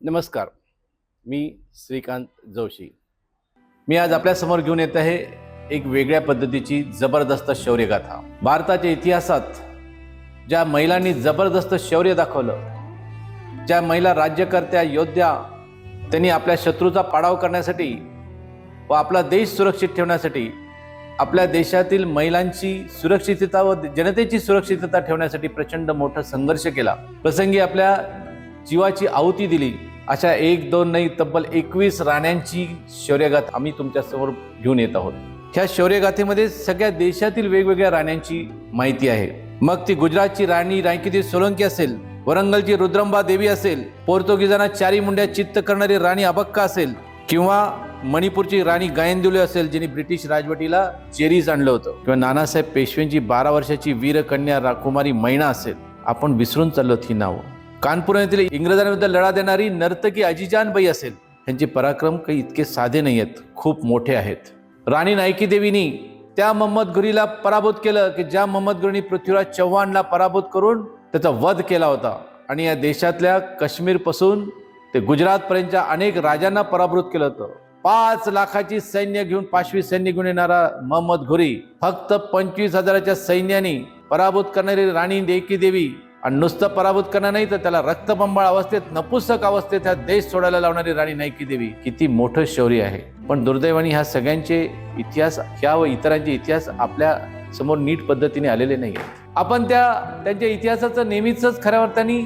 नमस्कार. मी श्रीकांत जोशी. मी आज आपल्यासमोर घेऊन येत आहे एक वेगळ्या पद्धतीची जबरदस्त शौर्यगाथा. भारताच्या इतिहासात ज्या महिलांनी जबरदस्त शौर्य दाखवलं ज्या महिला राज्यकर्त्या योद्ध्या त्यांनी आपल्या शत्रूचा पाडाव करण्यासाठी व आपला देश सुरक्षित ठेवण्यासाठी आपल्या देशातील महिलांची सुरक्षितता व जनतेची सुरक्षितता ठेवण्यासाठी प्रचंड मोठा संघर्ष केला. प्रसंगी आपल्या जीवाची आहुती दिली. अशा एक दोन नाही तब्बल एकवीस राण्यांची शौर्यगाथा आम्ही तुमच्यासमोर घेऊन येत आहोत. ह्या शौर्यगाथेमध्ये सगळ्या देशातील वेगवेगळ्या राण्यांची माहिती आहे. मग ती गुजरातची राणी रायकीदेवी सोलंकी असेल वरंगलची रुद्रंबा देवी असेल पोर्तुगीजांना चारी मुंड्या चित्त करणारी राणी अबक्का असेल किंवा मणिपूरची राणी गायंदुले असेल जिने ब्रिटिश राजवटीला चेरीज आणलं होतं. किंवा नानासाहेब पेशवेंची बारा वर्षाची वीरकन्या राकुमारी मैना असेल. आपण विसरून चाललो ही नावं. कानपूर येथील इंग्रजांविरुद्ध लढा देणारी नर्तकी अजिजानबाई असेल यांचे पराक्रम काही इतके साधे नाही आहेत खूप मोठे आहेत. राणी नायकी देवीनी त्या मोहम्मद घुरीला पराभूत केलं की ज्या मोहम्मद घुरीने पृथ्वीराज चव्हाणला पराभूत करून त्याचा वध केला होता. आणि या देशातल्या काश्मीरपासून ते गुजरातपर्यंतच्या अनेक राजांना पराभूत केलं होतं. पाच लाखाची सैन्य घेऊन पाचवी सैन्य घेऊन येणारा मोहम्मद घुरी फक्त पंचवीस हजाराच्या सैन्याने पराभूत करणारी राणी देकी देवी आणि नुसतं पराभूत करणं नाही तर त्याला रक्तबंबाळ अवस्थेत नपुसक अवस्थेत ह्या देश सोडायला लावणारी राणी नायकी देवी किती मोठं शौर्य आहे. पण दुर्दैवाने ह्या सगळ्यांचे इतिहास ह्या व इतरांचे इतिहास आपल्यासमोर नीट पद्धतीने आलेले नाही आपण त्या त्यांच्या इतिहासाचं नेहमीच खऱ्या अर्थाने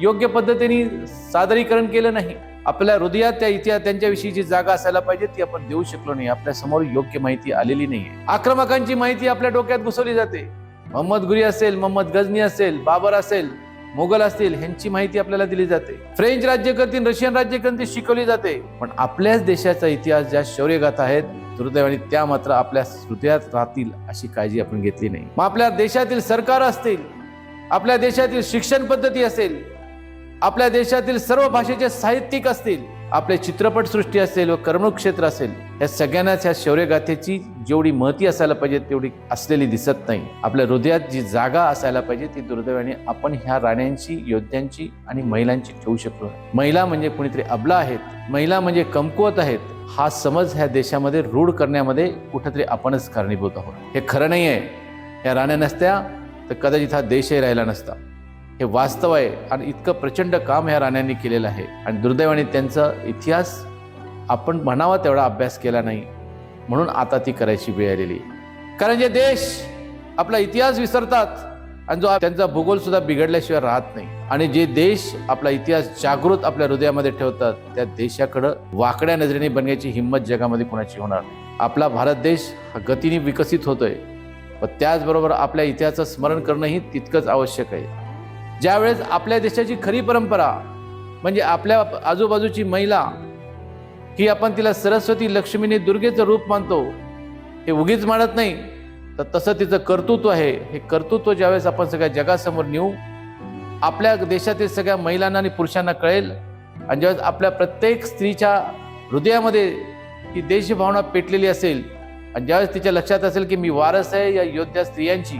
योग्य पद्धतीने सादरीकरण केलं नाही. आपल्या हृदयात त्या इतिहास त्यांच्याविषयी जी जागा असायला पाहिजे ती आपण देऊ शकलो नाही. आपल्यासमोर योग्य माहिती आलेली नाही आक्रमकांची माहिती आपल्या डोक्यात घुसवली जाते. मोहम्मद गुरी असेल मोहम्मद गजनी असेल बाबर असेल मोगल असतील ह्यांची माहिती आपल्याला दिली जाते. फ्रेंच राज्यकर्ती रशियन राज्यकर्ती शिकवली जाते. पण आपल्याच देशाचा इतिहास ज्या शौर्यगाथा आहेत दुर्दैवाने त्या मात्र आपल्या हृदयात राहतील अशी काळजी आपण घेतली नाही. मग आपल्या देशातील सरकार असतील आपल्या देशातील शिक्षण पद्धती असेल आपल्या देशातील सर्व भाषेचे साहित्यिक असतील आपले चित्रपटसृष्टी असेल व करमणूक क्षेत्र असेल या सगळ्यांनाच ह्या शौर्यगाथेची जेवढी महती असायला पाहिजे तेवढी असलेली दिसत नाही. आपल्या हृदयात जी जागा असायला पाहिजे ती दुर्दैवाने आपण ह्या राण्यांची योद्ध्यांची आणि महिलांची ठेवू शकलो नाही. महिला म्हणजे कुणीतरी अबला आहेत. महिला म्हणजे कमकुवत आहेत. हा समज ह्या देशामध्ये रूढ करण्यामध्ये कुठेतरी आपणच कारणीभूत आहोत. हे खरं नाही आहे या राण्या नसत्या तर कदाचित हा देशही राहिला नसता. हे वास्तव आहे आणि इतकं प्रचंड काम ह्या राण्यांनी केलेलं आहे. आणि दुर्दैवाने त्यांचा इतिहास आपण म्हणावा तेवढा अभ्यास केला नाही. म्हणून आता ती करायची वेळ आलेली आहे. कारण जे देश आपला इतिहास विसरतात आणि जो त्यांचा भूगोल सुद्धा बिघडल्याशिवाय राहत नाही. आणि जे देश आपला इतिहास जागृत आपल्या हृदयामध्ये ठेवतात त्या देशाकडं वाकड्या नजरेने बनण्याची हिंमत जगामध्ये कोणाची होणार आपला भारत देश हा गतीने विकसित होतोय. व त्याचबरोबर आपल्या इतिहासाचं स्मरण करणंही तितकंच आवश्यक आहे. ज्यावेळेस आपल्या देशाची खरी परंपरा म्हणजे आपल्या आजूबाजूची महिला ही आपण तिला सरस्वती लक्ष्मीने दुर्गेचं रूप मानतो हे उगीच मानत नाही. तर तसं तिचं कर्तृत्व आहे. हे कर्तृत्व ज्यावेळेस आपण सगळ्या जगासमोर नेऊ आपल्या देशातील सगळ्या महिलांना आणि पुरुषांना कळेल. आणि ज्यावेळेस आपल्या प्रत्येक स्त्रीच्या हृदयामध्ये ही देशभावना पेटलेली असेल आणि ज्यावेळेस तिच्या लक्षात असेल की मी वारस आहे या योद्ध्या स्त्रियांची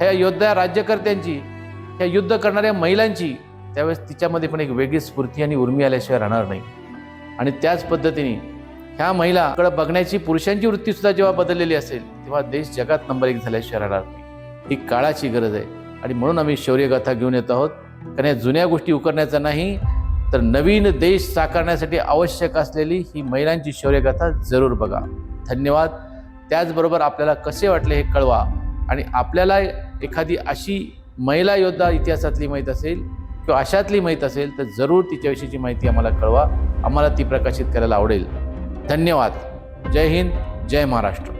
ह्या योद्ध्या राज्यकर्त्यांची ह्या युद्ध करणाऱ्या महिलांची त्यावेळेस तिच्यामध्ये पण एक वेगळी स्फूर्ती आणि उर्मी आल्याशिवाय राहणार नाही. आणि त्याच पद्धतीने ह्या महिलाकडे बघण्याची पुरुषांची वृत्तीसुद्धा जेव्हा बदललेली असेल तेव्हा देश जगात नंबर एक झाल्याशिवाय राहणार नाही. ही काळाची गरज आहे. आणि म्हणून आम्ही शौर्यगाथा घेऊन येत आहोत. कारण या जुन्या गोष्टी उकरण्याचा नाही तर नवीन देश साकारण्यासाठी आवश्यक असलेली ही महिलांची शौर्यगाथा जरूर बघा. धन्यवाद. त्याचबरोबर आपल्याला कसे वाटले हे कळवा. आणि आपल्याला एखादी अशी महिला योद्धा इतिहासातली माहीत असेल किंवा अशातली माहीत असेल तर जरूर तिच्याविषयीची माहिती आम्हाला कळवा. आम्हाला ती प्रकाशित करायला आवडेल. धन्यवाद. जय हिंद जय महाराष्ट्र.